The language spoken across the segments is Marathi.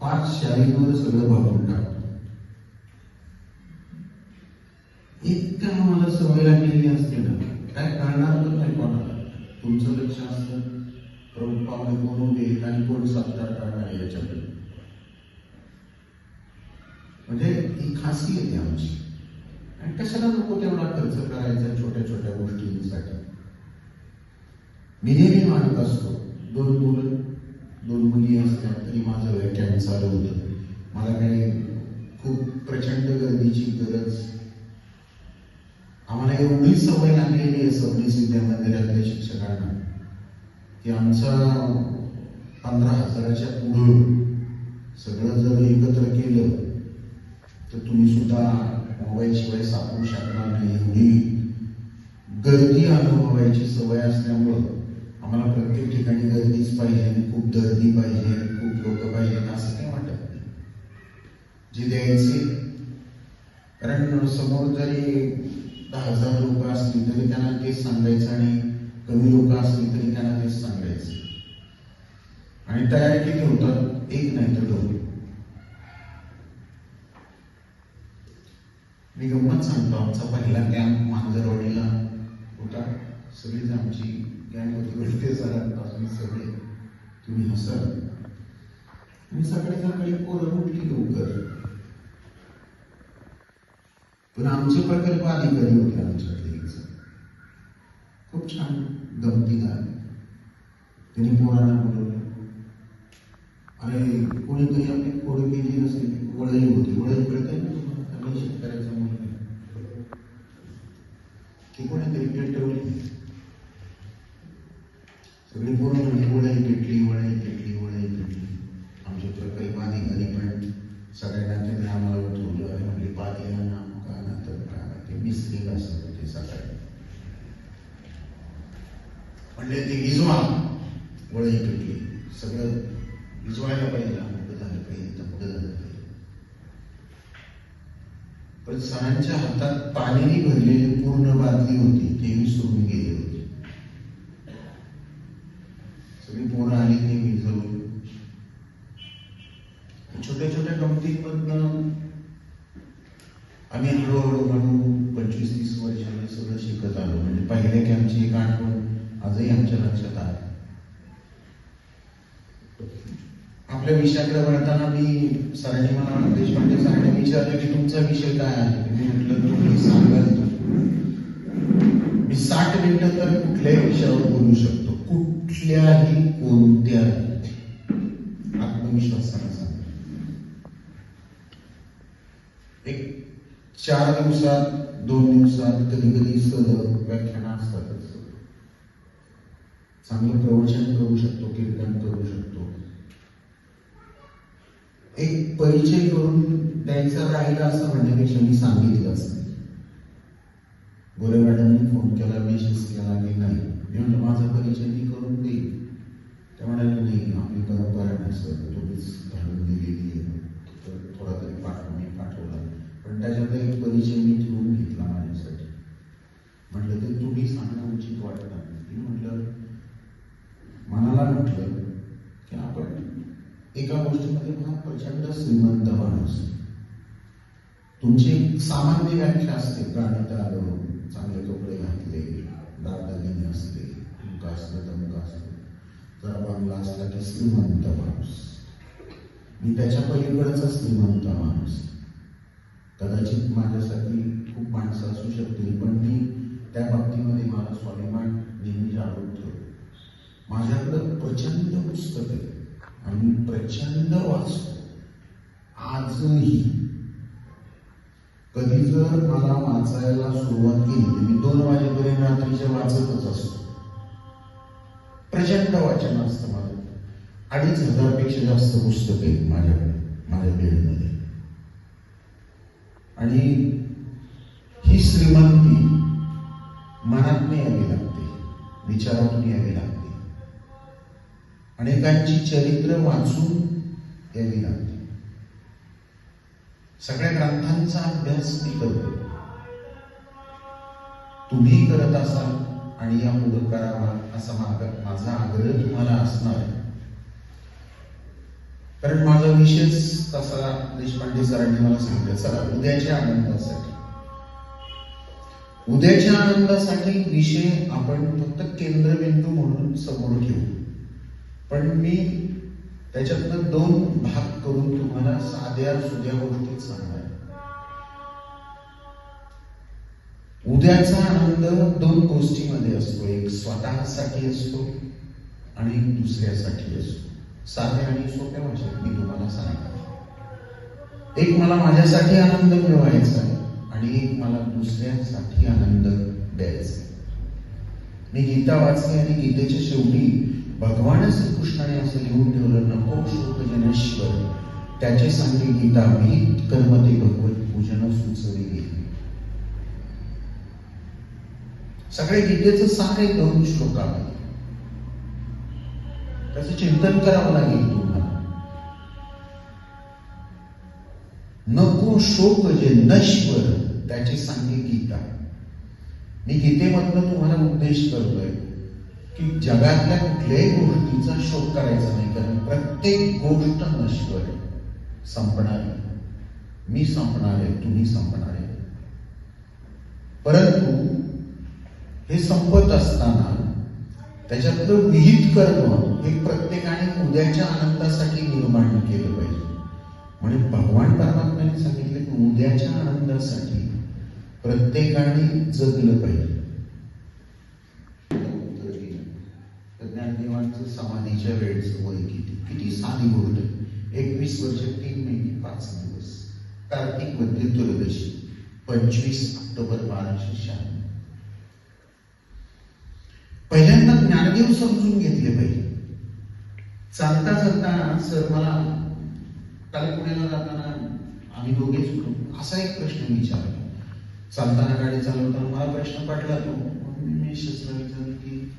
पाच शाळेवर सगळं वापरून टाकतो इतकं मला सवय लागलेली असते ना काय करणार तर नाही कोणाला तुमचं लक्ष असतं. प्रमुख पाहुणे कोण होते आणि कोण सत्कार करणार याच्याकडे म्हणजे ही खासियत आहे आमची. आणि कशाला नको तेवढा खर्च करायचा छोट्या छोट्या गोष्टींसाठी? मी नेहमी मानत असतो दोन मुलं दोन मुली असतात तरी माझं व्याख्यान चालू होतं मला काही खूप प्रचंड गर्दीची गरज. आम्हाला एवढी सवय लागलेली आहे सबनीस विद्या मंदिरातल्या शिक्षकांना की आमचा पंधरा हजाराच्या पुढं सगळं जर एकत्र केलं तर तुम्ही सुद्धा मोबाईल शिवाय सापडू शकणार नाही. एवढी गर्दी अनुभवायची सवय असल्यामुळं आम्हाला प्रत्येक ठिकाणी गर्दीच पाहिजे आणि खूप गर्दी पाहिजे खूप लोक पाहिजे असं काही वाटत नाही. जे द्यायचे कारण समोर जरी दहा हजार लोक असली तरी त्यांना तेच सांगायचं आणि कमी लोक असली तरी त्यांना तेच सांगायचं. आणि तयारी किती होतात एक नाही तर दोन. मी गंमत सांगतो आमचा पहिला कॅम्प मांजरवाडीला होता. सगळीच आमची गँग होती वैद्य सगळे. तुम्ही हसाल. आणि सकाळी सकाळी पोरं उठली लवकर. पण आमचे प्रकल्प अधिकारी होते आमच्याकडे खूप छान गमतीदार त्यांनी पोरांना बोलवलं. अरे कोणीतरी आपली पोरं केली नसेल वळली होती. वळली कळते ना तुम्हाला? आम्ही शेतकऱ्याचा मुलगा. की कोणीतरी पेटवली. पूर्ण पोरं म्हणजे वळई पेटली वळई पेटली आमच्या पेटली आमचे प्रकल्प अधिकारी पण सगळ्यांना त्यांनी आम्हाला ठेवलं आणि म्हणले. पाणी नाम का ना तर का ना ते मिस्त्री असत होते सकाळी म्हणले ते गिजवा वळही पेटली सगळं गिजवायला पाहिजे मोठं झालं पाहिजे तमुक झालं पाहिजे. पण सरांच्या हातात पाण्याने भरलेली पूर्ण बादली होती ते विसरून गेली होते सगळी पोरं आली ते विजवली छोट्या छोट्या गमतींमधनं आम्ही हळूहळू हळू पंचवीस तीस वर्षांनी सगळं शिकत आलो म्हणजे पहिल्या कॅम्पची एक आठवण आजही आमच्या लक्षात आहे आपल्या विषयाकडे वळताना मी सरांनी मला देशपांडे म्हणजे सरांनी विचारलं की तुमचा विषय काय आहे? मी म्हटलं तुम्ही सांगाल. मी साठ मिनिटं तर कुठल्याही विषयावर बोलू शकतो. कुठल्याही कोणत्या आत्मविश्वासाने सांगा एक चार दिवसात दोन दिवसात कधी कधी सलग व्याख्यानं असतातच चांगलं प्रवचन करू शकतो कीर्तन करू शकतो. एक परिचय करून द्यायचा राहिला असं म्हणण्यापेक्षा मी सांगितलं नाही गोरे मॅडमनी फोन केला मेसेज केला की नाही. माझा परिचय मी करून देईन त्या म्हणाले नाही आपली परंपरा नाही सर तुम्हीच घालून दिलेली आहे तर थोडा तरी पाठव मी पाठवला पण त्याच्यातला एक परिचय मी ठेवून घेतला माझ्यासाठी म्हटलं ते तुम्ही सांगणं उचित वाटणार नाही मी म्हटलं मनाला म्हटलं की आपण एका गोष्टीमध्ये फार प्रचंड श्रीमंत माणूस तुमची एक सामान्य व्याख्या असते गाण्यात आलं चांगले कपडे घातले दागदागिने असले मुख असलं तमुक असलं जरा बांगला श्रीमंत माणूस. मी त्याच्या पलीकडचा श्रीमंत माणूस. कदाचित माझ्यासाठी खूप माणसं असू शकतील पण मी त्या बाबतीमध्ये मला स्वाभिमान नेहमी जागृत ठेवतो. माझ्याकडं प्रचंड पुस्तक आहे आणि प्रचंड वाचतो. आजही. कधी जर मला वाचायला सुरुवात केली मी दोन वाजेपर्यंत रात्रीचे वाचतच असतो. प्रचंड वाचन असतं माझं. अडीच हजारपेक्षा जास्त पुस्तकं आहेत माझ्याकडे माझ्या बेडमध्ये. आणि ही श्रीमंती मनात यावी लागते विचारातून यावी लागते. अनेकांची चरित्र वाचून यावी लागते. सगळ्या ग्रंथांचा अभ्यास मी करतो. तुम्ही करत असाल आणि या मुलं करावा असा माझा माझा आग्रह तुम्हाला असणार आहे. कारण माझा विशेष तसा देशपांडे सरांनी मला सांगितलं चला उद्याच्या आनंदासाठी. उद्याच्या आनंदासाठी विषय आपण फक्त केंद्रबिंदू म्हणून समोर ठेवू पण मी त्याच्यातनं दोन भाग करून तुम्हाला साध्या सुध्या गोष्टी सांगणार उद्याचा आनंद दोन गोष्टीमध्ये असतो एक स्वतःसाठी असतो आणि एक दुसऱ्यासाठी असतो. साध्या आणि सोप्या म्हणजे भाषेत मी तुम्हाला सांगतो एक मला माझ्यासाठी आनंद मिळवायचा आहे आणि एक मला दुसऱ्यांसाठी आनंद द्यायचा मी गीता वाचली आणि गीतेच्या शेवटी भगवान श्रीकृष्णाने असं लिहून ठेवलं नको शोक जनेश्वर त्याचे सांगे गीता मी कर्मते भगवत पूजन सुचवी गेली. सगळे गीतेचं सारे दोन श्लोकामध्ये त्याचं चिंतन करावं लागेल तुम्हाला. नको शोक जे नश्वर त्याचे सांगे गीता. मी गीतेमधनं तुम्हाला उपदेश करतोय की जगातल्या कुठल्याही गोष्टीचा शोक करायचा नाही कारण प्रत्येक गोष्ट नश्वर. आहे संपणार आहे. मी संपणार आहे तुम्ही संपणार आहे. परंतु हे संपत असताना त्याच्यातलं विहित कर्म हे प्रत्येकाने उद्याच्या आनंदासाठी निर्माण केलं पाहिजे. म्हणजे भगवान परमात्म्याने सांगितलं की उद्याच्या आनंदासाठी प्रत्येकाने जगलं पाहिजे. ज्ञानदेवांचं समाधीच्या वेळेचं वय किती? किती साधी गोष्ट आहे. एकवीस वर्ष तीन महिने पाच दिवस. कार्तिक मध्य त्रयोदशी. पंचवीस ऑक्टोबर बाराशे शहाण्णव. पहिल्यांदा समजून घेतले पाहिजे. चालता चालता सर मला काल पुण्याला जाताना आम्ही दोघेच होतो. असा एक प्रश्न विचारला. चालताना गाडी चालवताना मला प्रश्न पडला तो. मी शस्त्र विचारलं की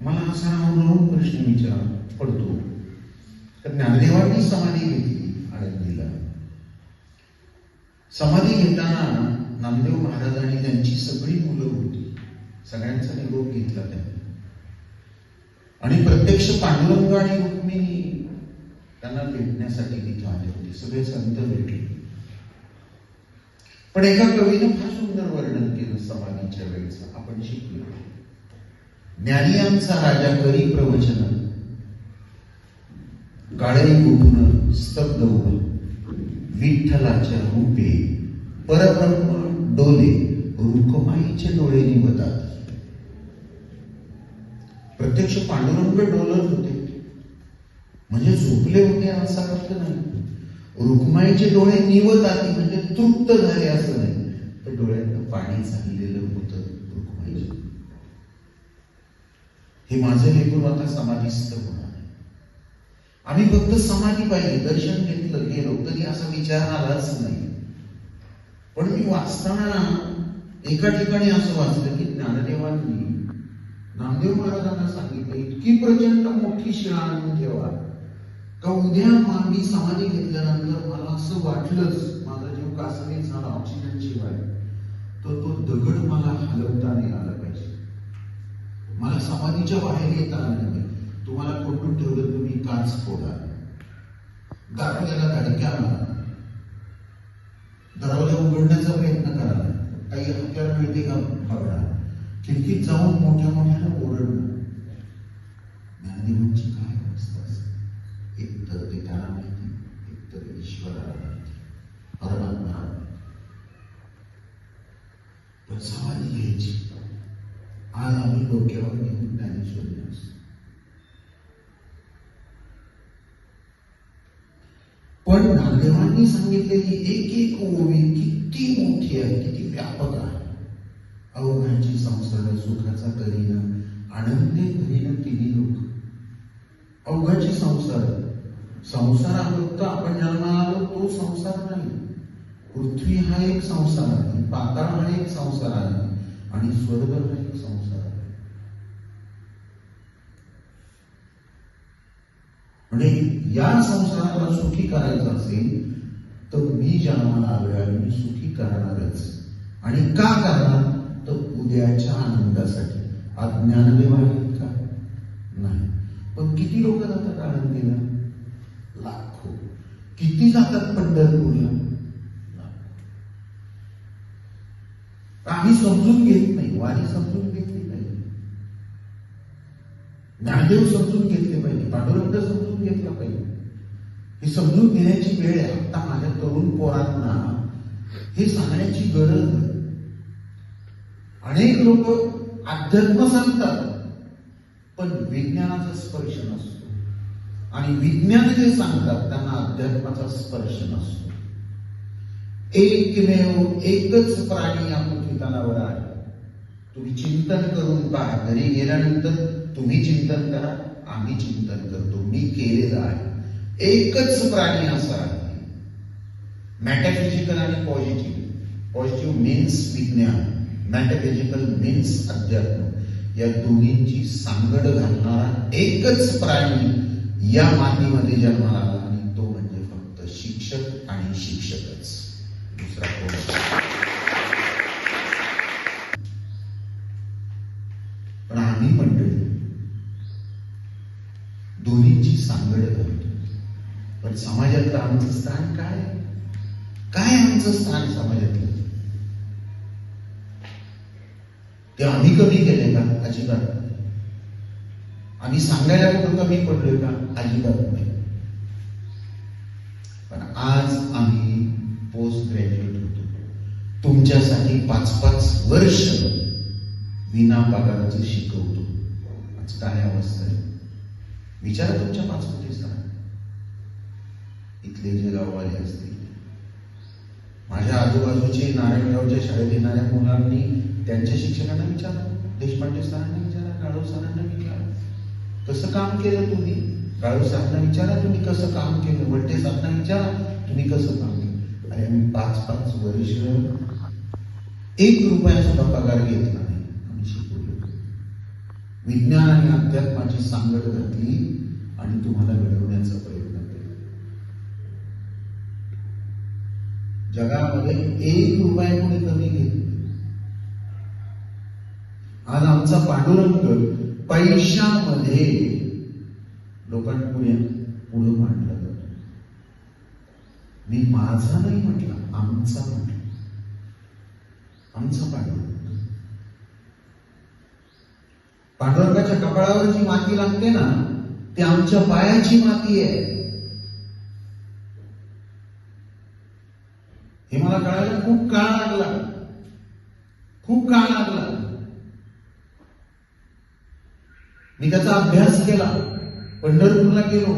मला असा नवनवीन प्रश्न विचार पडतो. तर ज्ञानदेवांनी समाधी घेतली आळंदीला. समाधी घेताना नामदेव महाराजांनी त्यांची सगळी मुलं होती. सगळ्यांचा निरोप घेतला त्यांनी. आणि प्रत्यक्ष पांडुरंग आणि रुक्मिणी त्यांना भेटण्यासाठी तिथे आले होते. सगळे संत भेटले. पण एका कवीनं फार सुंदर वर्णन केलं समाधीच्या वेळेचं. आपण शिकलो. ज्ञानियांचा राजा करी प्रवचन. गाळई उठून स्तब्ध होऊन विठ्ठलाच्या रूपे परब्रह्म डोले रुखमाईचे डोळे निवतात. प्रत्यक्ष पांडुरंग डोलत होते. म्हणजे झोपले होते असा अर्थ नाही. रुक्माईचे डोळे निवत आले म्हणजे तृप्त झाले असं नाही. तर डोळ्यातनं पाणी चाललेलं होतं रुक्माईचे. हे माझं लेखून आता समाधीस्थ होणार आहे. आम्ही फक्त समाधी पाहिजे दर्शन घेतलं गेलो तरी असा विचार आलाच नाही. पण मी वाचताना एका ठिकाणी असं वाचलं की ज्ञानदेवांनी नामदेव महाराजांना सांगितलं इतकी प्रचंड मोठी शिळा आणून ठेवा. का उद्या मी समाधी घेतल्यानंतर मला असं वाटलंच माझा जीव कासवी झाला ऑक्सिजन शिवाय. तर तो दगड मला हलवता नाही आला पाहिजे. मला समाधीच्या बाहेर येता आलं नाही. तुम्हाला कोटून ठेवलं तुम्ही काच फोडा. दाखवल्याला धडक्या मारा दरवाजा उघडण्याचा प्रयत्न करा. काही हत्यार मिळते का? बघा. खिडकीत जाऊन मोठ्या मोठ्याने ओरडणं. ज्ञानदेवांची काय अवस्था असते एक तर ते त्याला माहिती एक तर ईश्वराला माहिती. परमात्मा पण समाधी घ्यायची. आज आम्ही डोक्यावर घेऊन ज्ञानेश्वर असतो. पण नागदेवांनी सांगितलेली एक एक ओवी किती मोठी आहे किती व्यापक आहे. अवघांची संसार सुखाचा करीना आनंदे भरीन तिन्ही लोक. अवघाची संसार. संसार हा फक्त आपण जन्माला आलो तो संसार नाही. पृथ्वी हा एक संसार आहे पाताळ हा एक संसार आहे आणि स्वर्ग हा एक संसार आहे. म्हणजे या संसाराला सुखी करायचं असेल तर मी जन्माला आलोय आणि मी सुखी करणारच. आणि का करणार? तर उद्याच्या आनंदासाठी. आज ज्ञानदेव आहेत का नाही. पण किती लोक जातात आनंदीला लाखो. किती जातात पंढरपूरला? आम्ही समजून घेत नाही. वारी समजून घेतली पाहिजे. ज्ञानदेव समजून घेतले पाहिजे. पांडुरंग समजून घेतला पाहिजे. हे समजून घेण्याची वेळ आहे. आता माझ्या तरुण पोरांना हे सांगण्याची गरज नाही. अनेक लोक अध्यात्म सांगतात. पण विज्ञानाचा स्पर्श नसतो. आणि विज्ञान जे सांगतात त्यांना अध्यात्माचा स्पर्श नसतो. एकमेव एकच प्राणी या पृथ्वीतलावर आहे. तुम्ही चिंतन करून पहा. घरी गेल्यानंतर तुम्ही चिंतन करा आम्ही चिंतन करतो. मी केलेलं आहे. एकच प्राणी असा आहे. मॅटाफिजिकल आणि पॉझिटिव्ह पॉझिटिव्ह मीन्स विज्ञान. मॅटॅलॉजिकल मीन्स अध्यात्म या दोन्हींची सांगड घालणारा एकच प्राणी या मातीमध्ये जन्माला आला आणि तो म्हणजे फक्त शिक्षक आणि शिक्षकच. दुसरा कोण पण आम्ही मंडळी दोन्हींची सांगड घालतो. पण समाजातलं आमचं स्थान काय? काय आमचं स्थान समाजातलं? ते आम्ही कमी केले का अजिबात. आम्ही सांगायला कुठं कमी पडलोय का? अजिबात नाही. पण आज आम्ही पोस्ट ग्रॅज्युएट होतो. तुमच्यासाठी पाच पाच वर्ष विना पगाराचं शिकवतो. आज काय अवस्था आहे? विचारा तुमच्या पाच कोटी इथले जे गाववाले असतील. माझ्या आजूबाजूचे नारायणगावच्या शाळेत येणाऱ्या मुलांनी त्यांच्या शिक्षकांना विचारा. देशपांडे सरांना विचारा काळू सरांना विचारा. कसं काम केलं तुम्ही? काळू सरांना विचारा तुम्ही कसं काम केलं. वलटे सरांना विचारा तुम्ही कसं काम केलं. अरे आम्ही पाच पाच वर्ष एक रुपया सुद्धा पगार घेतला नाही. आम्ही शिकवलो. विज्ञान आणि अध्यात्माची सांगड घातली आणि तुम्हाला घडवण्याचा प्रयत्न केला. जगामध्ये एक रुपया कोणी कमी घेत आज आमचा पांडुरंग पैशामध्ये लोकांपुढे पुढे मांडला. जातो मी माझा नाही म्हटला आमचा म्हटला. आमचा पांडुरंग. पांडुरंगाच्या कपाळावर जी माती लागते ना ती आमच्या पायाची माती आहे. हे मला कळायला खूप काळ लागला. खूप काळ लागला. मी त्याचा अभ्यास केला. पंढरपूरला गेलो.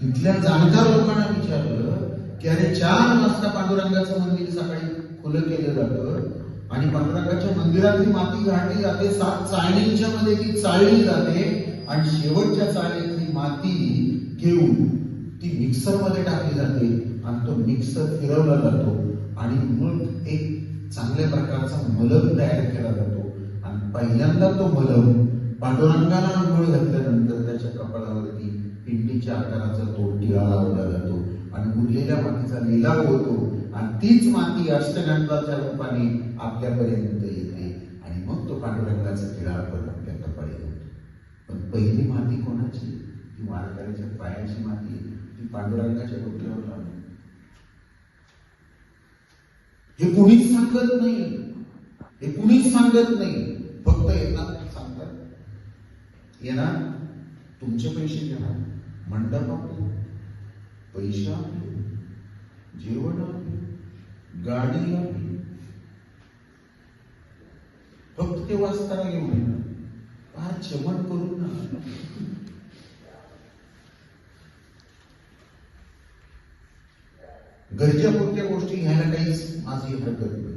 तिथल्या जाणकार लोकांना विचारलं की अरे चार वाजता पांडुरंगाचं मंदिर सकाळी खुलं केलं जातं आणि पांडुरंगाच्या मंदिरातली माती घातली जाते सात चाळणींच्या मध्ये ती चाळली जाते आणि शेवटच्या चाळणीतली माती घेऊन ती मिक्सरमध्ये टाकली जाते आणि तो मिक्सर फिरवला जातो आणि मग एक चांगल्या प्रकारचा मलम तयार केला जातो. आणि पहिल्यांदा तो मलम पांडुरंगाला आंघोळ घातल्यानंतर त्याच्या कपाळावरती पिंडीच्या आकाराचा तो टिळा लावला जातो आणि उरलेल्या मातीचा लिलाव होतो आणि तीच माती अष्टगंधाच्या रूपाने आपल्यापर्यंत येते. आणि मग तो पांडुरंगाचा टिळा आपल्या कपाळी होतो पण पहिली माती कोणाची? ती वारकऱ्याच्या पायाची माती. ती पांडुरंगाच्या डोक्यावर लावली. हे कुणीच सांगत नाही. हे कुणीच सांगत नाही. फक्त येणार येणार तुमचे पैसे घेणार मंडप आपले पैसे आपले जेवण आपले गाडी आपली. फक्त ते वाचताना घेऊन येणार हा चमन करून ना. गरजेपुरत्या गोष्टी घ्यायला काहीच माझी हरकत नाही.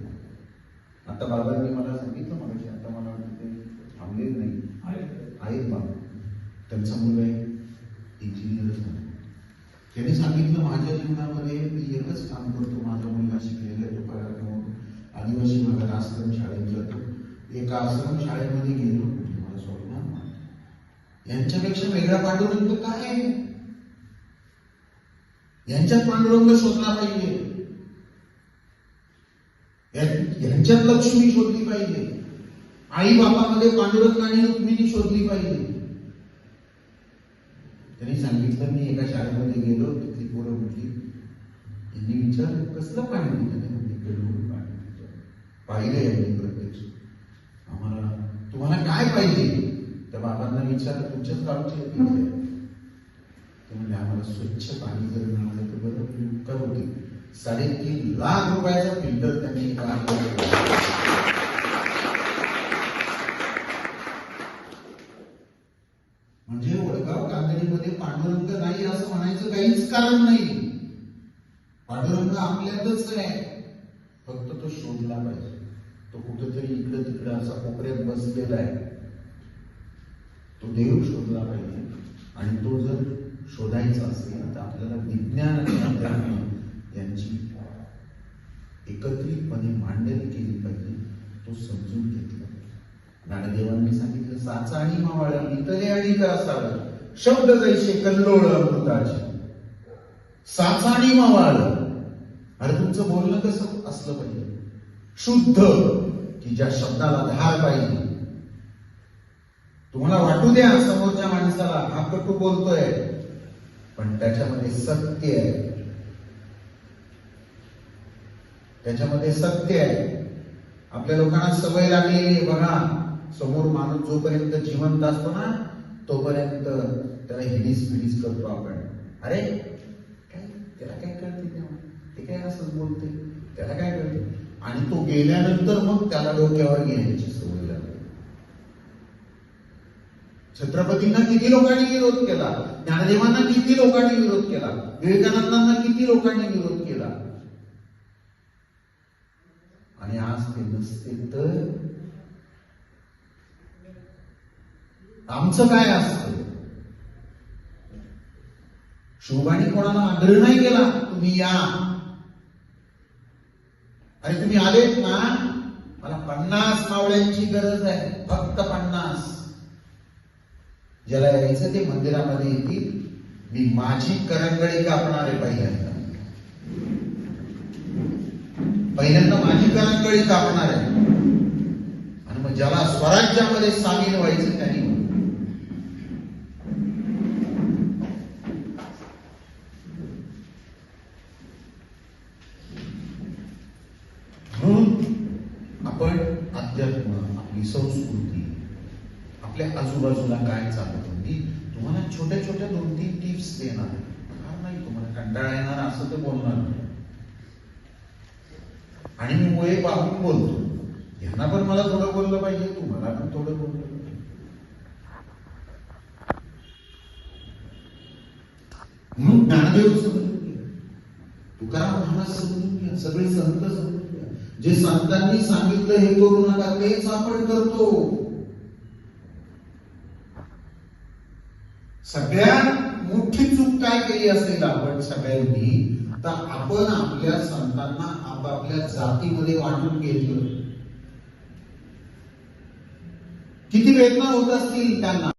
आता बाबांनी मला सांगितलं मला आता मला वाटतं ते थांबलेच नाही आहेत बाबा त्यांचा मुलगा एक इंजिनियर झाला त्यांनी सांगितलं माझ्या जीवनामध्ये मी एकच काम करतो. माझा मुलगा शिकलेला आहे तो आदिवासी भागात आश्रम शाळेत जातो. एका आश्रम शाळेमध्ये गेलो. म्हणजे मला स्वप्न यांच्यापेक्षा वेगळा पांडुरंग काय आहे? यांच्यात पांडुरंग शोधला पाहिजे. यांच्यात लक्ष्मी शोधली पाहिजे. आई बापामध्ये पांडुरंग आणि रुक्मिणी शोधली पाहिजे. त्यांनी सांगितलं मी एका शाळेमध्ये गेलो तिथली पोरं म्हटली कसलं पाणी दिलं? नाही म्हणजे पाणी दिलं. पाहिलं यांनी प्रत्यक्ष. आम्हाला तुम्हाला काय पाहिजे? त्या बाबांना विचारलं तुमच्याच गावचे म्हणजे आम्हाला स्वच्छ पाणी जर मिळालं तर बरं उपकार होते? साडेतीन लाख रुपयाचा फिल्टर त्यांनी काम केलं म्हणजे वडगाव कांदळीमध्ये पांडुरंग नाही असं म्हणायचं काहीच कारण नाही. पांडुरंग आपल्यातच आहे. फक्त तो शोधला पाहिजे. तो कुठेतरी इकडं तिकडं असा कोपऱ्यात बसलेला आहे. तो देव शोधला पाहिजे. आणि तो जर शोधायचा असेल तर आपल्याला विज्ञान आणि यांची एकत्रितपणे मांडणी केली पाहिजे तो समजून घेतला ज्ञानदेवांनी सांगितलं साचा आणि मावाळा इतरे आणि का असावं शब्द जैसे कल्लोळ अमृताचे. साचाणी आणि मावाळ. अरे तुमचं बोलणं कसं असलं पाहिजे? शुद्ध की ज्या शब्दाला धार पाहिजे. तुम्हाला वाटू द्या समोरच्या माणसाला हा कटू बोलतोय पण त्याच्यामध्ये सत्य आहे. त्याच्यामध्ये सत्य आहे. आपल्या लोकांना सवय लागलेली बघा. समोर माणूस जोपर्यंत जिवंत असतो ना तोपर्यंत त्याला हिडीस फिडीस करतो आपण. अरे काय त्याला काय कळते ते काय असंच बोलते? त्याला काय कळते? आणि तो गेल्यानंतर मग त्याला डोक्यावर घेण्याची सवय लागते. छत्रपतींना किती लोकांनी विरोध केला? ज्ञानदेवांना किती लोकांनी विरोध केला? विवेकानंदांना किती लोकांनी विरोध केला? आणि आज ते नसते तर आमचं काय असतं? शोभाने कोणाला आग्रह नाही केला तुम्ही या. आणि तुम्ही आलेत ना? मला पन्नास मावळ्यांची गरज आहे फक्त पन्नास. ज्याला यायचं ते मंदिरामध्ये येतील. मी माझी करंगळी कापणारे पहिल्यांदा. पहिल्यांदा माझी करंगळी कापणार. आहे आणि मग ज्याला स्वराज्यामध्ये सामील व्हायचं त्यांनी व्हावं. म्हणून आपण अध्यात्म आपली संस्कृती आपल्या आजूबाजूला काय चालतं मी तुम्हाला छोट्या छोट्या दोन तीन टिप्स देणार फार नाही तुम्हाला कंटाळा येणार असं तर बोलणार नाही. आणि मी मुळे पाहून बोलतो. यांना पण मला थोडं बोललं पाहिजे तुम्हाला पण थोडं बोललं पाहिजे. म्हणून ज्ञानदेव समजून घ्या तुकाराम महाराज समजून घ्या सगळे संत समजून घ्या जे संतांनी सांगितलं हे करू नका तेच आपण करतो. सगळ्यात मोठी चूक काय केली असेल आपण सगळ्यांनी तर आपण आपल्या संतांना आपापल्या जातीमध्ये वाटून घेतलं. किती वेदना होत असतील त्यांना.